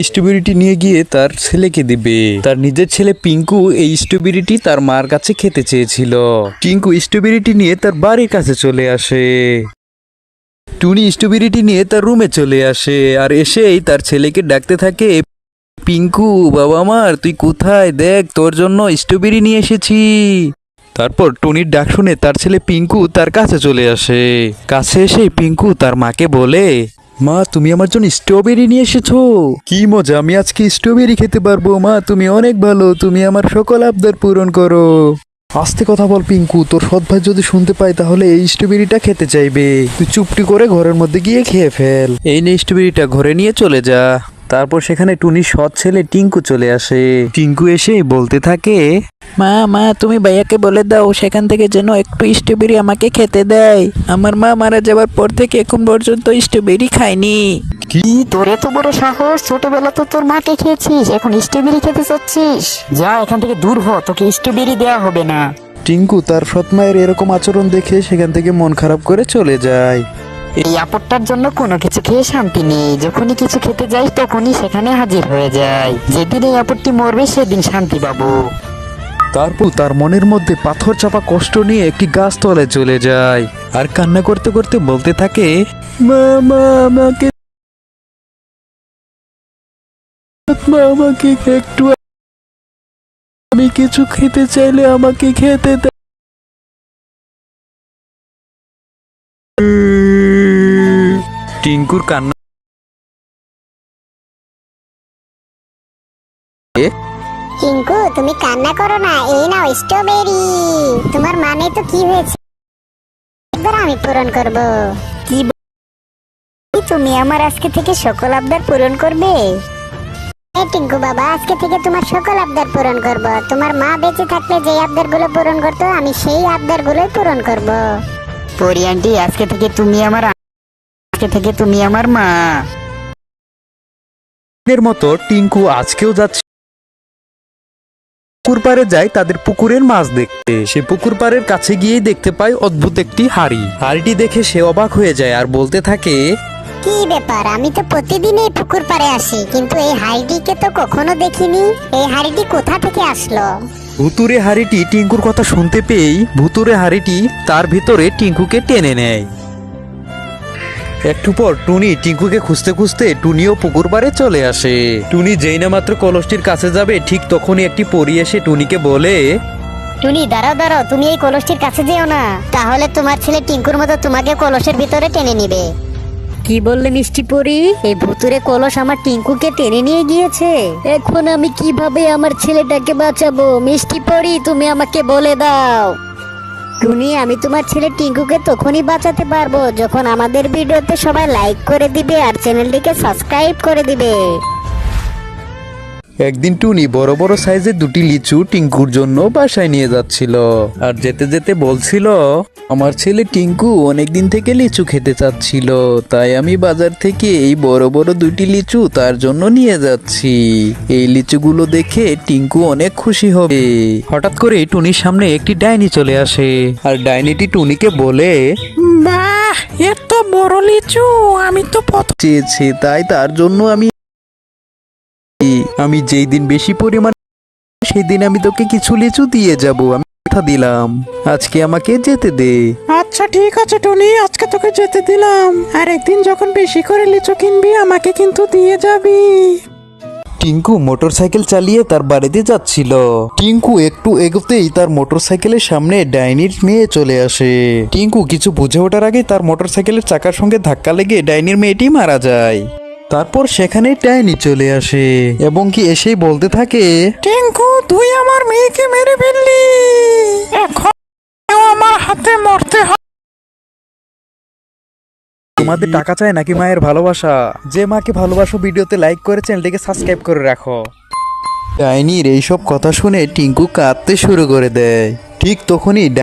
স্ট্রবেরিটি নিয়ে গিয়ে তার ছেলেকে দিবে। তার নিজের ছেলে পিঙ্কু এই স্ট্রবেরিটি তার মার কাছে খেতে চেয়েছিল। টিঙ্কু স্ট্রবেরিটি নিয়ে তার বাড়ির কাছে চলে আসে। টুনি স্ট্রবেরিটি নিয়ে তার রুমে চলে আসে আর এসেই তার ছেলেকে ডাকতে থাকে, পিঙ্কু, বাবা আমার, তুই কোথায়? দেখ, তোর জন্য স্ট্রবেরি নিয়ে এসেছি। তারপর টুনির ডাক শুনে তার ছেলে পিঙ্কু তার কাছে চলে আসে। কাছে এসে পিঙ্কু তার মাকে বলে মা তুমি আমার জন্য স্ট্রবেরি নিয়ে এসেছ। কি মজা আমি আজকে স্ট্রবেরি খেতে পারব মা তুমি অনেক ভালো তুমি আমার সকল আবদার পূরণ করো। আস্তে কথা বল পিঙ্কু তোর সৎ ভাই যদি শুনতে পায় তাহলে এই স্ট্রবেরিটা খেতে চাইবে। তুই চুপটি করে ঘরের মধ্যে গিয়ে খেয়ে ফেল। এই নে স্ট্রবেরিটা ঘরে নিয়ে চলে যা। তারপর সেখানে টুনির সৎ ছেলে টিঙ্কু চলে আসে। টিঙ্কু এসে বলতে থাকে মা মা তুমি ভাইয়াকে বলে দাও সেখান থেকে যেন একটু স্ট্রবেরি আমাকে খেতে দেয়। আমার মা মারা যাওয়ার পর থেকে এখন পর্যন্ত স্ট্রবেরি খায়নি। কি? তোর এত বড় সাহস? ছোটবেলা তো তোর মাকে খেয়েছিস এখন স্ট্রবেরি খেতে চাচ্ছিস? যা এখান থেকে দূর হ তোকে স্ট্রবেরি দেওয়া হবে না। টিঙ্কু তার সৎ মায়ের এরকম আচরণ দেখে সেখান থেকে মন খারাপ করে চলে যায়। এই আপদটার জন্য কোনো কিছু খেয়ে শান্তি নেই। যখনই কিছু খেতে যাই, তখনই সেখানে হাজির হয়ে যায় যেদিন এই আপদটি মরবে, সেদিন শান্তি পাবো। তারপর তার মনের মধ্যে পাথর চাপা কষ্ট নিয়ে একটি গাছ তলে চলে যায়। আর কান্না করতে করতে বলতে থাকে আমাকে আমাকে একটু আমি কিছু খেতে চাইলে আমাকে খেতে টিঙ্কুর কান্না টিঙ্কু তুমি কান্না করো না এই নাও স্ট্রবেরি তোমার মানে তো কি হয়েছে? একবার আমি পূরণ করব। কি তুমি আমার আজকে থেকে সকল আবদার পূরণ করবে? এই টিঙ্কু বাবা আজকে থেকে তোমার সকল আবদার পূরণ করব। তোমার মা বেঁচে থাকলে যে আবদারগুলো পূরণ করতো আমি সেই আবদার গুলোই পূরণ করব। পরি আন্টি আজকে থেকে তুমি আমার আজকে থেকে তুমি আমার মা। এর মতো টিঙ্কু আজকেও যাচ্ছে। পুকুর পাড়ে যায় তাদের পুকুরের মাছ দেখতে। সে পুকুর পাড়ের কাছে গিয়ে দেখতে পায় অদ্ভুত একটি হাড়ি। হাড়িটি দেখে সে অবাক হয়ে যায় আর বলতে থাকে কি ব্যাপার? আমি তো প্রতিদিন এই পুকুর পাড়ে আসি কিন্তু এই হাড়িটিকে তো কখনো দেখিনি। এই হাড়িটি কোথা থেকে আসলো? ভুতুরে হাড়িটি টিঙ্কুর কথা শুনতে পেয়েই ভুতুরে হাড়িটি তার ভিতরে টিঙ্কুকে টেনে নেয়। একটু পর টুনি টিঙ্কুকে খুঁজতে খুঁজতে টুনিও পুকুর পাড়ে চলে আসে। টুনি যেই না মাত্র কলসটির কাছে যাবে ঠিক তখনই একটি পরি এসে টুনিকে বলে টুনি দাঁড়াও দাঁড়াও তুমি এই কলসটির কাছে যেও না। তাহলে তোমার ছেলে টিঙ্কুর মতো তোমাকে কলসের ভিতরে টেনে নিবে। কি বললে মিষ্টি পরি? এই ভুতুরে কলস আমার টিঙ্কুকে টেনে নিয়ে গিয়েছে। এখন আমি কীভাবে আমার ছেলেটাকে বাঁচাবো? মিষ্টি পরি তুমি আমাকে বলে দাও। টুনি আমি তোমার ছেলে টিঙ্কুকে তখনই বাঁচাতে পারব যখন আমাদের ভিডিওতে সবাই লাইক করে দিবে আর চ্যানেলটিকে সাবস্ক্রাইব করে দিবে। একদিন টুনি বড় বড় সাইজের দুটি লিচু টিঙ্কুর জন্য বাসায় নিয়ে যাচ্ছিল। আর যেতে যেতে বলছিল আমার ছেলে টিঙ্কু অনেকদিন থেকে লিচু খেতে চাচ্ছিল তাই আমি বাজার থেকে এই বড় বড় দুটি লিচু তার জন্য নিয়ে যাচ্ছি। এই লিচুগুলো দেখে টিঙ্কু অনেক খুশি হবে। হঠাৎ করে টুনির সামনে একটি ডাইনি চলে আসে। আর ডাইনিটি টুনিকে বলে বাহ এত বড় লিচু আমি তো চেয়েছে তাই তার জন্য আমি আমি যেই দিন বেশি পরিমাণ সেই দিন আমি তোকে কিছু লিচু দিয়ে যাব। আমি কথা দিলাম। আজকে আমাকে যেতে দে। আচ্ছা ঠিক আছে টনি আজকে তোকে যেতে দিলাম। আর একদিন যখন বেশি করে লিচু কিনবি আমাকে কিন্তু দিয়ে যাবি। টিঙ্কু মোটরসাইকেল চালিয়ে তার বাড়িতে যাচ্ছিল। টিঙ্কু একটু এগোতেই তার মোটরসাইকেলের সামনে ডাইনির মেয়ে চলে আসে। টিঙ্কু কিছু বুঝে ওঠার আগে তার মোটরসাইকেলের চাকার সঙ্গে ধাক্কা লেগে ডাইনির মেয়েটি মারা যায়। তারপর সেখানে ডাইনি চলে আসে এবং কি এসেই বলতে থাকে টিঙ্কু তুই আমার মেয়েকে মেরে ফেললি? তোমাদের টাকা চায় নাকি মায়ের ভালোবাসা? যে মাকে ভালোবাসো ভিডিওতে লাইক করে চ্যানেলটিকে সাবস্ক্রাইব করে রাখো। ডাইনির এইসব কথা শুনে টিঙ্কু কাঁদতে শুরু করে দেয়। ঠিক তখনই